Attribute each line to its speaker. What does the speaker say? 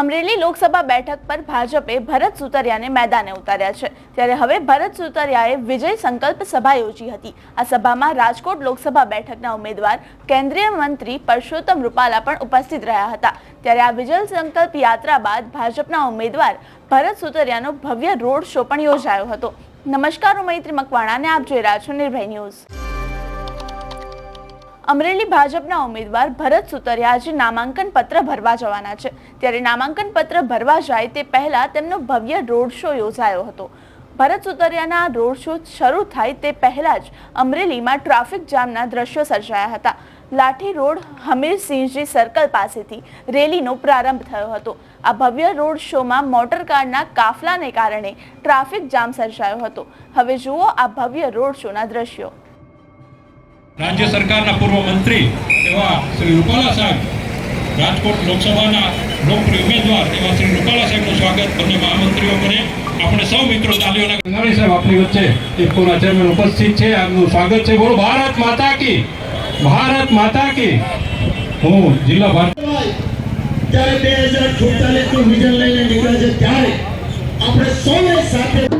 Speaker 1: અમરેલી લોકસભા બેઠક પર ભાજપે ભરત સુતરિયાને મેદાને ઉતાર્યા છે. ત્યારે હવે ભરત સુતરિયાએ વિજય સંકલ્પ સભા યોજી હતી. આ સભામાં રાજકોટ લોકસભા બેઠકના ઉમેદવાર, કેન્દ્રીય મંત્રી પરસોત્તમ રૂપાલા પણ ઉપસ્થિત રહ્યા હતા. ત્યારે આ વિજય સંકલ્પ યાત્રા બાદ ભાજપના ઉમેદવાર ભરત સુતરિયાનો ભવ્ય રોડ શો પણ યોજાયો હતો. નમસ્કાર, હું મૈત્રી મકવાણાને આપ જોઈ રહ્યા છો નિર્ભય ન્યૂઝ. અમરેલી ભાજપના ઉમેદવાર ભરત સુતરિયા આજે નામાંકન પત્ર ભરવા જવાના છે. ત્યારે નામાંકન પત્ર ભરવા જાય તે પહેલા તેમનો ભવ્ય રોડ શો યોજાયો હતો. ભરત સુતરિયાના રોડ શો શરૂ થાય તે પહેલા જ અમરેલીમાં ટ્રાફિક જામના દ્રશ્યો સર્જાયા હતા. લાઠી રોડ હમીરસિંહજી સર્કલ પાસેથી રેલીનો પ્રારંભ થયો હતો. આ ભવ્ય રોડ શોમાં મોટર કારના કાફલાને કારણે ટ્રાફિક જામ સર્જાયો હતો. હવે જુઓ આ ભવ્ય રોડ શોના દ્રશ્યો.
Speaker 2: રાજ્ય સરકારના પૂર્વ મંત્રી એવા શ્રી રૂપાલા સાહેબ રાજકોટ લોકસભાના લોકપ્રિય ઉમેદવાર એવા શ્રી રૂપાલા સાહેબનું સ્વાગત બંને મહામંત્રીઓ કરે. આપણે સૌ મિત્રો તાલીઓના ગંગાણી સાહેબ આપણી વચ્ચે ઇફકોના ચેરમેન ઉપસ્થિત છે. આપનું સ્વાગત છે. બોલો ભારત માતા કી ભારત માતા કી. હું જિલ્લા ભારત
Speaker 3: ત્યારે બે હજાર સુડતાલીસનું વિઝન લઈને નીકળ્યા છે. ત્યારે આપણે સૌને સાથે